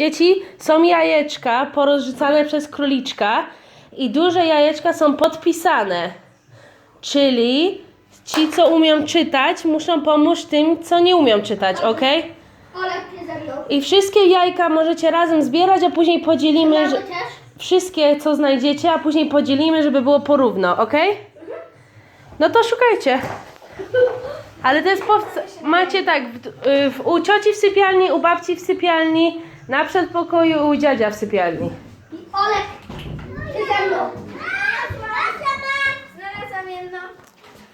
Dzieci, są jajeczka porozrzucane przez króliczka i duże jajeczka są podpisane. Czyli ci, co umieją czytać, muszą pomóc tym, co nie umieją czytać, ok? I wszystkie jajka możecie razem zbierać, a później podzielimy. Że... Wszystkie, co znajdziecie, a później podzielimy, żeby było porówno, ok? No to szukajcie. Ale to jest powst- Macie tak, w, y, w, u cioci w sypialni, u babci w sypialni, na przedpokoju u dziadzia w sypialni. I Olek, ty ze mną. Znalazłam jedno.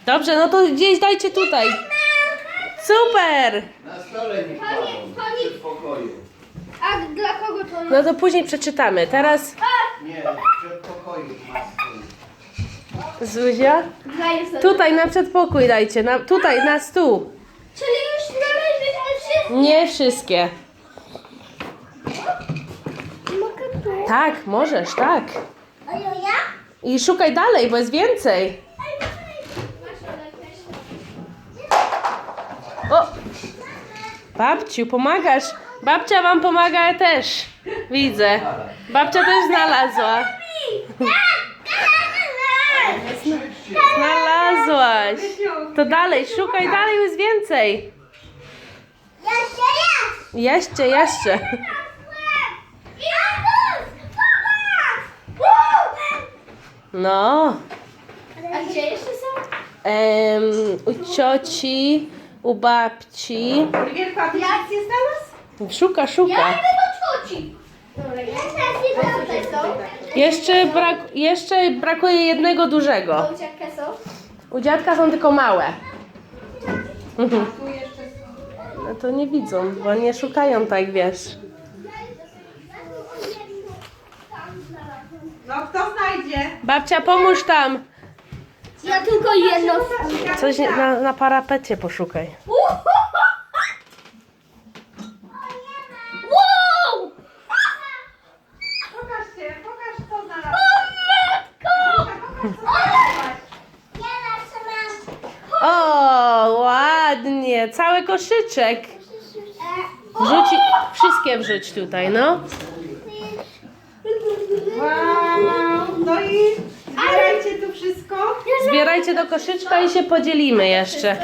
Dobrze, no to gdzieś dajcie tutaj. Super! Na stole nie kładą, Chodź. w przedpokoju. A dla kogo to jest? No to później przeczytamy. Teraz Nie, w przedpokoju ma stół. Zuzia. Dla Jezusa. Tutaj na przedpokój dajcie, na, tutaj na stół. Czyli już znaleźliśmy wszystko. Nie wszystkie. Mogę tu? Tak, możesz, tak. Ja? I szukaj dalej, bo jest więcej. O! Babciu, pomagasz. Babcia wam pomaga też. Widzę. Babcia też znalazła. Znalazłaś. To dalej, szukaj dalej, jest więcej. Jeszcze jest! Jeszcze, jeszcze. No. A gdzie jeszcze są? Em, u cioci, u babci. Oliwierko, a ty znalazł? Szuka, Ja szuka. idę do cioci. Dobra, ja teraz idę tutaj są. Jeszcze, brak, jeszcze brakuje jednego dużego. A u ciebie są? U dziadka są tylko małe. Tu jeszcze są. No to nie widzą, bo nie szukają tak, wiesz. No Babcia, pomóż tam. Ja tylko jedno. Coś na, na parapecie poszukaj. Wow! Pokaż się, pokaż co znalazł. Matko! O, ładnie. Cały koszyczek. Wrzuci, wszystkie wrzuć tutaj, no. Wow, no i zbierajcie tu wszystko. Zbierajcie do koszyczka i się podzielimy jeszcze.